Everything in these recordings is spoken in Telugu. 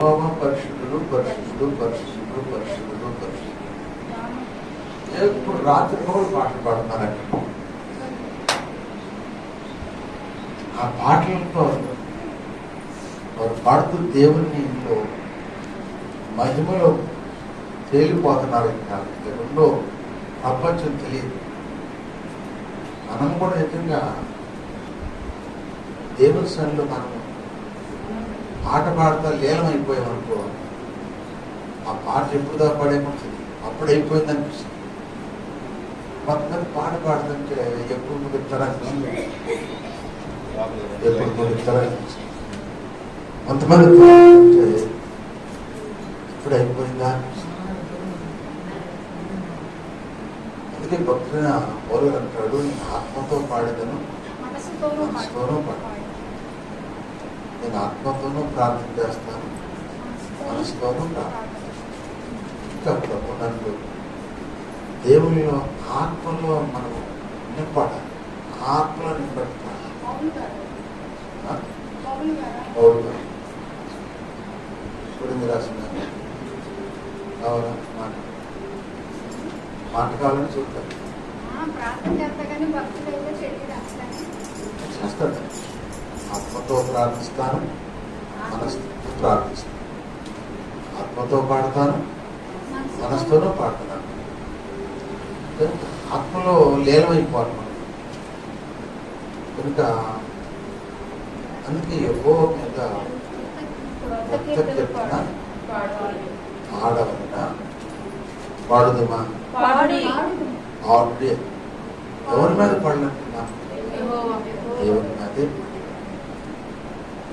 యెహోవా పరిశుద్ధులు పరిశుద్ధులు పరిశుద్ధుడు రాత్రి పాటలు పాడతారట ఆ పాటలతో వారు పాడుతూ దేవుని ఇంట్లో మహిమలో తేలిపోతున్నారు ఇంకా. రెండో ప్రపంచం తెలియదు. మనం కూడా నిజంగా దేవుని సన్నిలో మనం పాట పాడతా లీలమైపోయాం అనుకో ఆ పాట ఎప్పుడు దాకా పాడేమవుతుంది అప్పుడు అయిపోయింది అనిపిస్తుంది. కొంతమంది పాట పాడుతుంటే ఎప్పుడు ముగిస్తారా ఎప్పుడు ముగిస్తారా కొంతమంది ఇప్పుడు అయిపోయిందా? అందుకే భక్తున పౌరులు అంటాడు నేను ఆత్మతో పాడేదను మనసుతోనూ పాడు. ప్రార్థన చేస్తాను. మనసుతోనూ ప్రార్థన నన్ను దేవునిలో ఆత్మలో మనం నింపడాలి. ఆత్మలో నింపడాలి. మీరు రాసిన కావాలా? మాట. మాట కావాలని చూస్తారు ఆ, ప్రార్థన చేస్తా కానీ భక్తులు అయితే తెలియదు అట్లనే చేస్తాడు. ఆత్మతో ప్రార్థిస్తాను. మనసుతో ప్రార్థిస్తాను. ఆత్మతో పాడతాను మనసుతోనూ పాడుతున్నాను. ఆత్మలో లీలమైపోవాలి మనం కనుక అందుకే ఎక్కువ మీద కీర్తన పాడవలన పాడుదమా? ఎవరి మీద యెహోవా దేవుని మీదే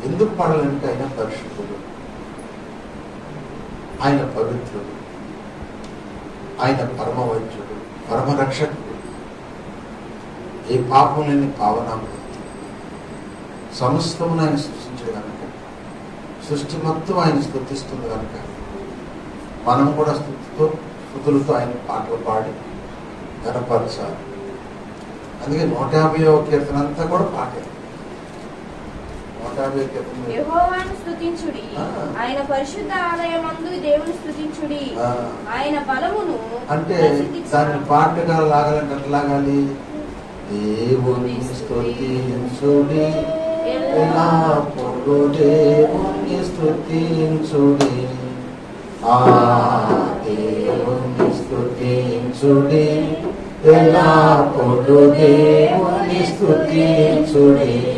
ఎందుకు పాడాలంటే ఆయన పరిశుద్ధుడు? ఆయన పవిత్రుడు. ఆయన పరమవైద్యుడు పరమరక్షకుడు. ఏ పాపం లేని పావనామూర్తి సమస్తమును ఆయన సృష్టించాడు కనుక సృష్టి మొత్తం ఆయన స్థుతిస్తుంది కనుక మనం కూడా స్థుతితో స్థుతులతో ఆయన పాటలు పాడి గనపరచాలి అందుకే నూట యాభై కీర్తన అంతా కూడా పాటే. యెహోవాను స్తుతించుడి. ఆ. ఆయన పరిశుద్ధ ఆలయమందు దేవుని స్తుతించుడి. ఆయన బలమును అంటే దాన్ని పాటగా లాగాలంటే ఎట్లా లాగాలి? దేవుని స్తుతించుడి ఎల్లప్పుడు దేవుని స్తుతించుడి? ఆ దేవుని స్తుతించుడి. ఎల్లప్పుడు దేవుని స్తుతించుడి?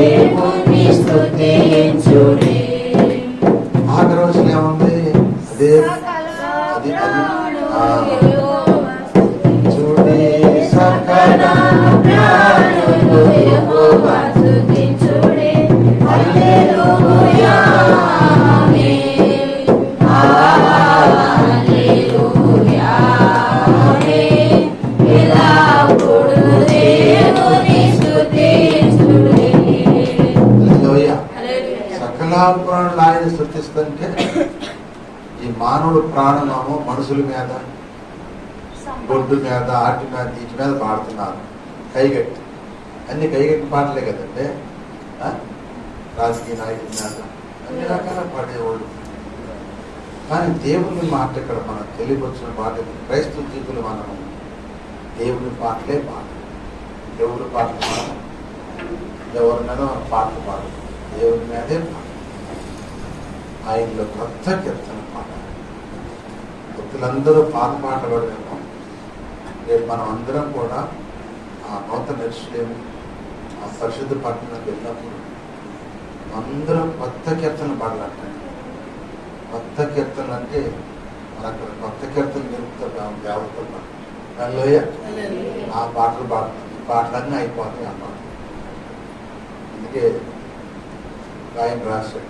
ప్రాణులు ఆయన సృష్టిస్తుంటే ఈ మానవుడు ప్రాణమేమో మనుషుల మీద బొడ్డు మీద ఆటి మీద వీటి మీద పాడుతున్నారు. కైగట్టి. అన్ని కైగట్టి పాటలే కదండి. రాజకీయ నాయకుల మీద. అన్ని రకాల పాడేవాళ్ళు కానీ దేవుని మాట ఇక్కడ మనం తెలియవచ్చిన పాట క్రైస్తవ జీవులు మనం దేవుని పాటలే పాట దేవుని పాటలు మనం ఎవరి మీద మనం పాటలు పాడు దేవుని మీదే పాట. ఆయనలో కొత్త కీర్తన పాట భక్తులందరూ పాత పాట రేపు మనం అందరం కూడా ఆ నూతన నిశ్చయం ఆ పరిశుద్ధ పట్టణానికి వెళ్ళినప్పుడు అందరం కొత్త కీర్తనలు పాడాలంట కొత్త కీర్తనలు అంటే మన అక్కడ కొత్త నిలుపుతాం దేవతలు దానిలోయ ఆ పాటలు పాడతాం. ఈ పాటలన్నీ అయిపోతాయి ఆ పాటలు అందుకే ఆయన రాశాడు.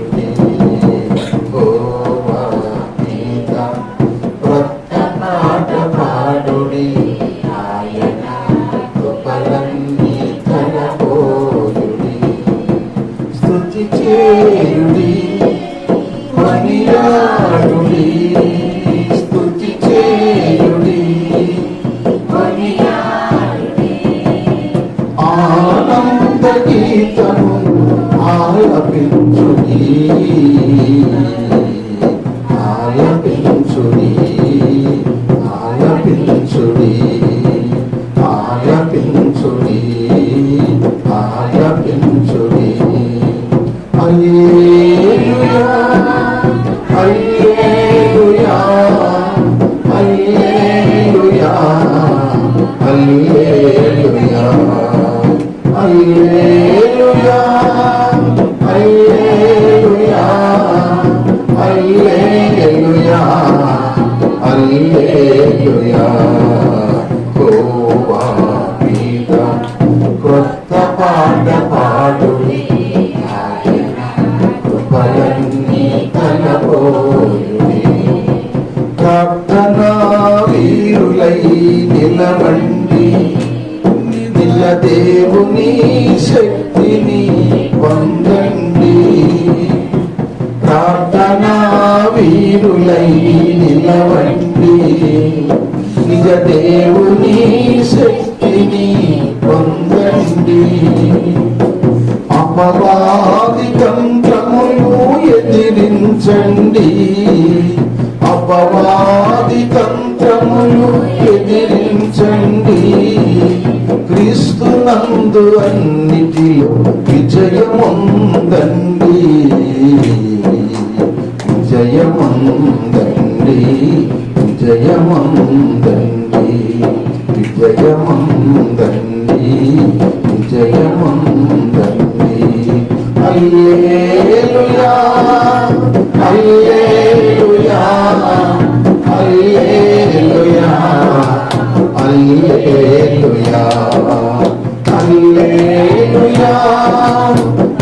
Thank you. కొత్త పాట వీరులై నిజ దేవుని శక్తిని పొందండి అపవాది తంత్రములు ఎదిరించండి అపవాది తంత్రములు ఎదిరించండి క్రీస్తునందు అన్నిటిలో విజయముందండి విజయమందండి విజయమందండి విజయమందండి విజయమందండి అల్లేలుయా అల్లేలుయా అల్లేలుయా అల్లేలుయా అల్లేలుయా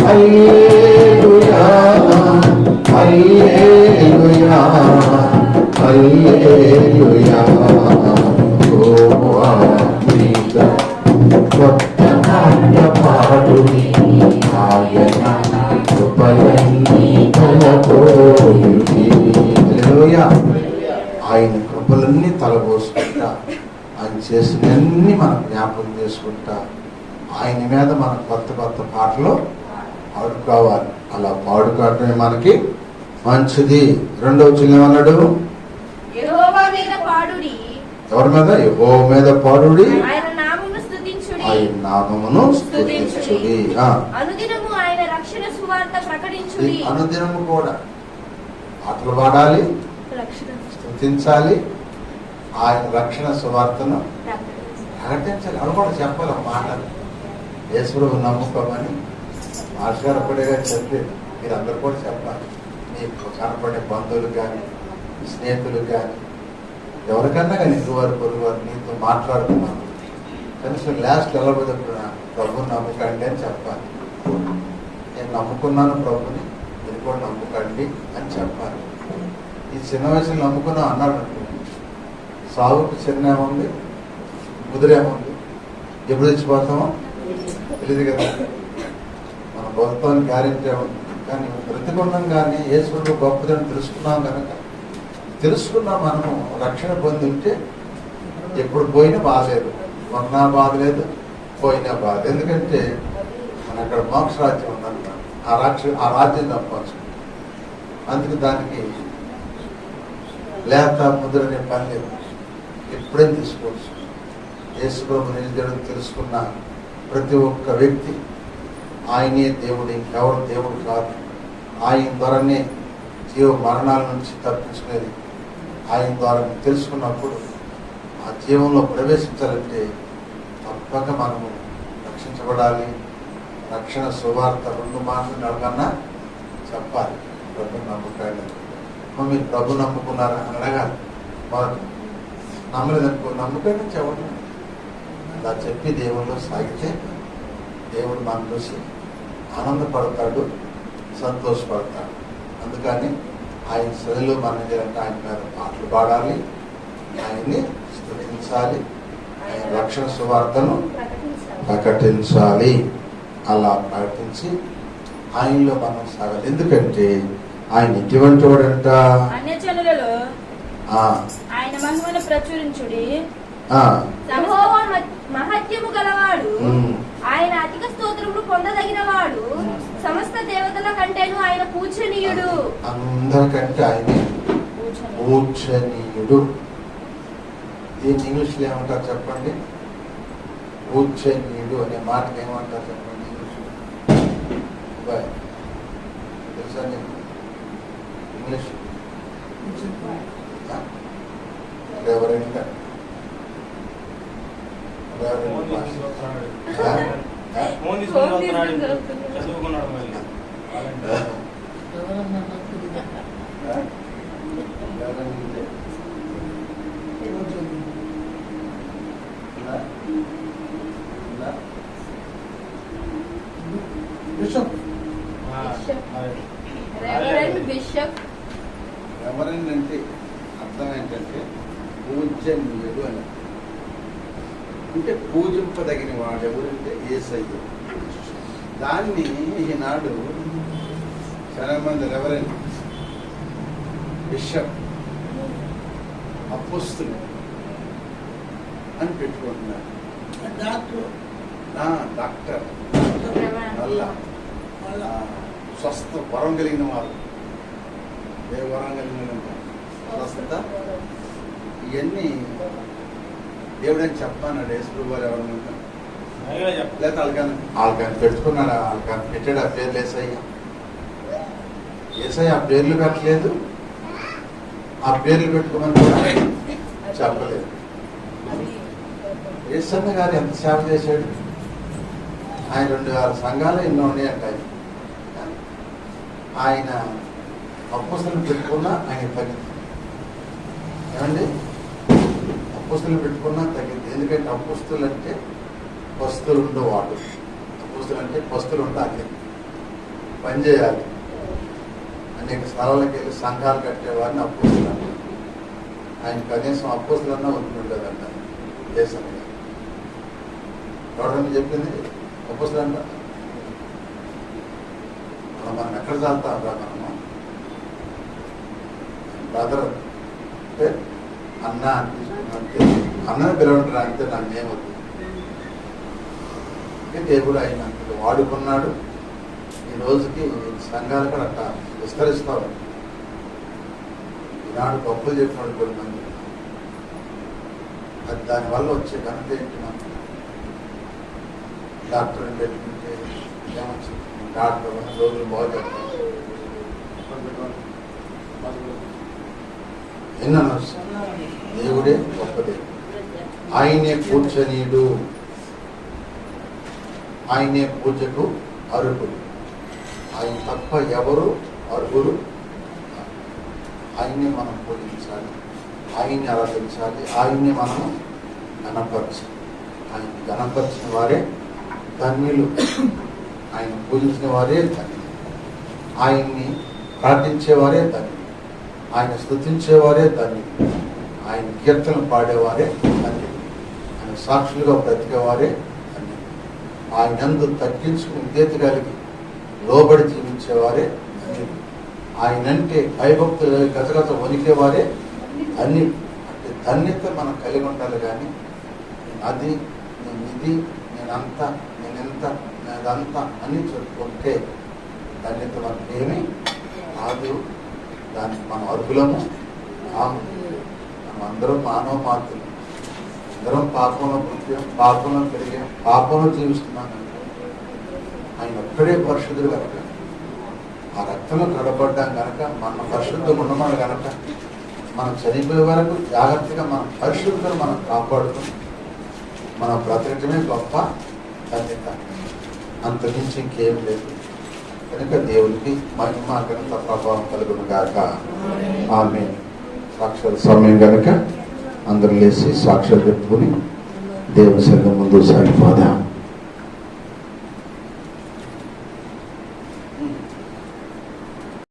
అల్లేలుయా ఆయన చేసినన్ని మనం జ్ఞాపకం చేసుకుంటా ఆయన మీద మన కొత్త కొత్త పాటలు పాడుకోవాలి అలా పాడుకోవటమే మనకి మంచిది. రెండవ చిన్న ఏమన్నాడు పాడుడి. ఎవరి మీద? ఓ మీద పాడుడి. ఆయన నామమును ఆ, అనుదినము కూడా పాటలు పాడాలి స్తుతించాలి ఆయన రక్షణ సువార్తను. ప్రకటించాలి అవి కూడా చెప్పాలి ఒక మాట. యేసుడు నమ్ముకోమని మాస్టర్ అప్పుడేగా చెప్పి మీరు అందరు కూడా చెప్పాలి. మీ కనపడే బంధువులు కానీ స్నేహితులు కానీ ఎవరికన్నా కానీ ఇరువారు పొరుగువారు నీతో మాట్లాడుతున్నాను. కనీసం లాస్ట్ ఎలా ప్రభు నమ్మకండి అని చెప్పాలి. నేను నమ్ముకున్నాను ప్రభుని మీరు కూడా నమ్ముకండి అని చెప్పాలి. ఈ చిన్న వయసులో నమ్ముకున్నాం అన్నాడు సాగుకు చిన్న ఏముంది? ముదిరేముంది ఎప్పుడు తెచ్చిపోతామో తెలియదు కదా. మన గొప్పని గ్యారెంటీ ఉంది కానీ బ్రతికుండంగానే యేసుడు గొప్పదని తెలుసుకున్నాం కనుక తెలుసుకున్న మనము రక్షణ పొంది ఉంటే ఎప్పుడు పోయినా బాధలేదు కొన్నా బాగలేదు పోయినా బాధ ఎందుకంటే మన అక్కడ మోక్ష రాజ్యం ఉందన్నమాట. ఆ రాక్ష ఆ రాజ్యం తప్పవచ్చు అందుకు దానికి లేత ముద్ర అనే పని లేదు. ఎప్పుడైనా తీసుకోవచ్చు. యేసుప్రభు నిజం తెలుసుకున్న ప్రతి ఒక్క వ్యక్తి ఆయనే దేవుడు ఇంకెవరు దేవుడు కాదు ఆయన ద్వారానే జీవ మరణాల నుంచి తప్పించుకునేది. ఆయన ద్వారా తెలుసుకున్నప్పుడు ఆ జీవంలో ప్రవేశించాలంటే తప్పక మనము రక్షించబడాలి. రక్షణ సువార్త రెండు మాటలు నడకన్నా చెప్పాలి. ప్రభు నమ్ముకాయలు అమ్మ మీరు ప్రభు నమ్ముకున్నారా అని అడగాలి. వారు నమ్మలేదనుకో నమ్ముకండి చెప్పండి. అలా చెప్పి దేవుళ్ళు సాగితే దేవుడు మనం చూసి ఆనందపడతాడు సంతోషపడతాడు. అందుకని ఆయన సదిలో మనం చేయాలంటే ఆయన మీద పాటలు పాడాలి ఆయన్ని స్థుతించాలి ఆయన రక్షణ సువార్తను ప్రకటించాలి. అలా ప్రకటించి ఆయనలో మనం సాగాలి. ఎందుకంటే ఆయన ఎటువంటి వాడంట ఆయన మహిమను ప్రచురించుడి. మహత్యము గలవాడు ఆయన అధిక స్తోత్రములు పొందదగిన వాడు సమస్త దేవతల కంటేను ఆయన పూజనీయుడు. అందరికంటే ఆయన పూజనీయుడు. దీన్ని ఇంగ్లీష్లో ఏమంటారు చెప్పండి? పూజనీయుడు అనే మాటకి ఏమంటారు చెప్పండి ఇంగ్లీష్లో? బాయ్. తెలుసా నీకు? ఇంగ్లీష్? మాస్టర్. ఫోన్ తీసుకుని చదువుకున్నాడు మళ్ళీ బిషప్ బిషప్ అంటే అర్థం ఏంటంటే లేదు అని. అంటే పూజింపదగిన వాడు ఎవరంటే ఏసయ్య. దాన్ని ఈనాడు చాలా మంది రెవరెండ్ బిషప్ అప్పుస్తులు అని పెట్టుకుంటున్నారు. ఆ, డాక్టర్. వల్ల స్వస్థ వరం కలిగిన వారు. ఏ వరం కలిగిన? స్వస్థత. ఇవన్నీ దేవుడని చెప్పన్నాడు యేసు వారు ఎవరన్నా చెప్ప లేకపోతే వాళ్ళకని వాళ్ళకని పెట్టుకున్నాడు వాళ్ళకని పెట్టాడు? ఆ పేర్లు ఏసయ్య. ఏసయ్య ఆ పేర్లు పెట్టలేదు. ఆ పేర్లు పెట్టుకోమని కూడా చెప్పలేదు. ఏసన్న గారు ఎంత సేవ చేశాడు? ఆయన రెండు వేల సంఘాలు ఎన్నో ఉన్నాయంట ఆయన. ఆయన అప్పుస్తులు పెట్టుకున్నా ఆయన తగ్గింది ఏమండి? అప్పుస్తులు పెట్టుకున్నా తగ్గింది. ఎందుకంటే అప్పుస్తులు అంటే పస్తులు ఉండేవాడు అప్పుస్తులు అంటే పస్తులు ఉండాలి పని చేయాలి. అనేక స్థలాలకు వెళ్ళి సంఘాలు కట్టేవాడిని అప్పుస్తులు అంటారు. ఆయన కనీసం అప్పుస్తులన్నా ఉంటుండదంట దేశంలో ఎవరైనా చెప్పింది? అప్పుస్తులు అంట మనం ఎక్కడ చదువుతాం రా మనము బ్రదర్ అంటే అన్న అనిపిస్తుంది అన్నను పిలవడం పిలవంటారు అంతే నాకు ఏమవుతుంది టేబుల్ దేవుడు ఆయన వాడుకున్నాడు. ఈ రోజుకి సంఘాలు కూడా అట్లా విస్తరిస్తాడు ఈనాడు గొప్పలు చెప్పినాడు కొన్ని మంది అది దానివల్ల వచ్చే ఘనత ఏంటి మనం డాక్టర్ పెట్టుకుంటే ఏమొచ్చింది? డాక్టర్ రోజులు బాగా చెప్తారు ఎన్నో దేవుడే గొప్పదే ఆయనే పూజనీయుడు. ఆయనే పూజకు అర్హుడు. ఆయన తప్ప ఎవరు అర్హులు? ఆయన్ని మనం పూజించాలి. ఆయన్ని ఆరాధించాలి ఆయన్ని మనం ఘనపరచాలి. ఆయన ఘనపరిచిన వారే ధన్యులు. ఆయన పూజించిన వారే ధన్యులు. ఆయన్ని ప్రార్థించేవారే ధన్యులు. ఆయన స్థుతించేవారే దాన్ని. ఆయన కీర్తన పాడేవారే దాన్ని. ఆయన సాక్షులుగా బ్రతికేవారే దాన్ని. ఆయన ఎందు తగ్గించుకుని విధేత కలిగి లోబడి జీవించేవారే ధన్యులు ఆయనంటే భయభక్తులు గతగత వణికేవారే ధన్యులు అంటే ధన్యత మనం కలిగి ఉండాలి కానీ అది నేను ఇది నేనంత నేనెంత నేనంతా అని చెప్పుకుంటే ధన్యత మనకి కాదు దానికి మనం అర్హులము. కాము మనం అందరం మానవ మాత్రం అందరం పాపంలో పుట్టాం పాపంలో పెరిగాం పాపంలో జీవిస్తున్నాం. ఆయన ఒక్కడే పరిశుద్ధుడు కనుక ఆ రక్తంలో కడబడ్డాం కనుక మన పరిశుద్ధం ఉండమని కనుక మనం చనిపోయే వరకు జాగ్రత్తగా మన పరిశుద్ధులు మనం కాపాడుతాం. మన బ్రతకటమే గొప్ప ధన్యత అంతకుమించి ఇంకేం లేదు. కనుక దేవునికి మహిమ ఘనత ప్రభావం కలుగును గాక. ఆమె సాక్షాత్ సమయం కనుక అందరూ లేచి సాక్షాత్ చెప్పుకుని దేవుని సంఘం ముందు సాగిపోదాం